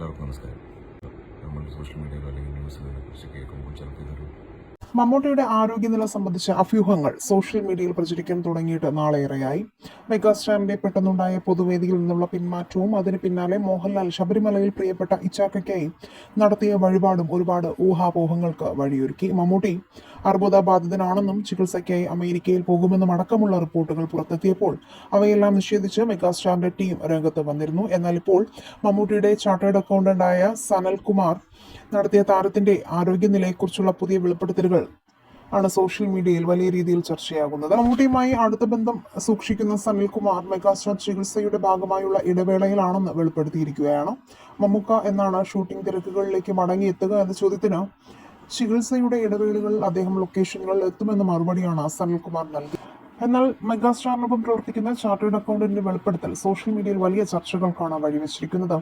എല്ലാവർക്കും നമസ്കാരം. നമ്മൾ സോഷ്യൽ അല്ലെങ്കിൽ കുറിച്ച് കേൾക്കുമ്പോൾ ചിലപ്പോൾ ഇതൊരു മമ്മൂട്ടിയുടെ ആരോഗ്യനില സംബന്ധിച്ച അഭ്യൂഹങ്ങൾ സോഷ്യൽ മീഡിയയിൽ പ്രചരിക്കാൻ തുടങ്ങിയിട്ട് നാളേറെയായി. മെഗാസ്റ്റാറിന്റെ പെട്ടെന്നുണ്ടായ പൊതുവേദിയിൽ നിന്നുള്ള പിന്മാറ്റവും അതിന് പിന്നാലെ മോഹൻലാൽ ശബരിമലയിൽ പ്രിയപ്പെട്ട ഇച്ചാക്കയ്ക്കായി നടത്തിയ വഴിപാടും ഒരുപാട് ഊഹാപോഹങ്ങൾക്ക് വഴിയൊരുക്കി. മമ്മൂട്ടി അർബുദബാധിതനാണെന്നും ചികിത്സയ്ക്കായി അമേരിക്കയിൽ പോകുമെന്നും അടക്കമുള്ള റിപ്പോർട്ടുകൾ പുറത്തെത്തിയപ്പോൾ അവയെല്ലാം നിഷേധിച്ച് മെഗാസ്റ്റാറിന്റെ ടീം രംഗത്ത് വന്നിരുന്നു. എന്നാൽ ഇപ്പോൾ മമ്മൂട്ടിയുടെ ചാർട്ടേഡ് അക്കൗണ്ടന്റായ സനൽകുമാർ നടത്തിയ താരത്തിന്റെ ആരോഗ്യനിലയെക്കുറിച്ചുള്ള പുതിയ വെളിപ്പെടുത്തലുകൾ ആണ് സോഷ്യൽ മീഡിയയിൽ വലിയ രീതിയിൽ ചർച്ചയാകുന്നത്. മമ്മൂട്ടിയുമായി അടുത്ത ബന്ധം സൂക്ഷിക്കുന്ന സനിൽകുമാർ മെഗാസ്റ്റാർ ചികിത്സയുടെ ഭാഗമായുള്ള ഇടവേളയിലാണെന്ന് വെളിപ്പെടുത്തിയിരിക്കുകയാണ്. മമ്മൂക്ക എന്നാണ് ഷൂട്ടിംഗ് തിരക്കുകളിലേക്ക് മടങ്ങിയെത്തുക എന്ന ചോദ്യത്തിന് ചികിത്സയുടെ ഇടവേളകളിൽ അദ്ദേഹം ലൊക്കേഷനുകളിൽ എത്തുമെന്ന മറുപടിയാണ് സനിൽകുമാർ നൽകിയത് എന്നാൽ മെഗാസ്റ്റാറിനൊപ്പം പ്രവർത്തിക്കുന്ന ചാർട്ടേഡ് അക്കൗണ്ടന്റിന്റെ വെളിപ്പെടുത്തൽ സോഷ്യൽ മീഡിയയിൽ വലിയ ചർച്ചകൾക്കാണ് വഴിവെച്ചിരിക്കുന്നത്.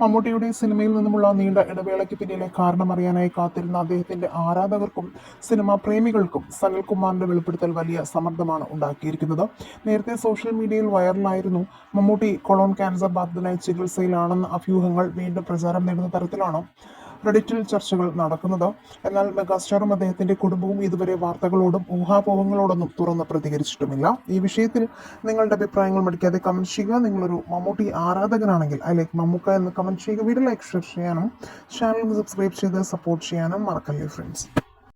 മമ്മൂട്ടിയുടെ സിനിമയിൽ നിന്നുമുള്ള നീണ്ട ഇടവേളയ്ക്ക് പിന്നിലെ കാരണമറിയാനായി കാത്തിരുന്ന അദ്ദേഹത്തിന്റെ ആരാധകർക്കും സിനിമാ പ്രേമികൾക്കും സനിൽകുമാറിന്റെ വെളിപ്പെടുത്തൽ വലിയ സമ്മർദ്ദമാണ് ഉണ്ടാക്കിയിരിക്കുന്നത്. നേരത്തെ സോഷ്യൽ മീഡിയയിൽ വൈറലായിരുന്നു മമ്മൂട്ടി കൊളോൺ ക്യാൻസർ ബാധിതനായി ചികിത്സയിലാണെന്ന അഭ്യൂഹങ്ങൾ വീണ്ടും പ്രചാരം നേടുന്ന തരത്തിലാണ്. റെഡിറ്റിൽ ചർച്ചകൾ നടക്കുന്നത്. എന്നാൽ മെഗാസ്റ്റാറും അദ്ദേഹത്തിന്റെ കുടുംബവും ഇതുവരെ വാർത്തകളോടും ഊഹാപോഹങ്ങളോടൊന്നും തുറന്ന് പ്രതികരിച്ചിട്ടുമില്ല. ഈ വിഷയത്തിൽ നിങ്ങളുടെ അഭിപ്രായങ്ങൾ മടിക്കാതെ കമന്റ് ചെയ്യുക. നിങ്ങളൊരു മമ്മൂട്ടി ആരാധകനാണെങ്കിൽ ഐ ലൈക്ക് മമ്മൂക്ക എന്ന് കമന്റ് ചെയ്യുക. വീഡിയോ ലൈക്ക് ഷെയർ ചെയ്യാനും ചാനൽ സബ്സ്ക്രൈബ് ചെയ്ത് സപ്പോർട്ട് ചെയ്യാനും മറക്കല്ലേ ഫ്രണ്ട്സ്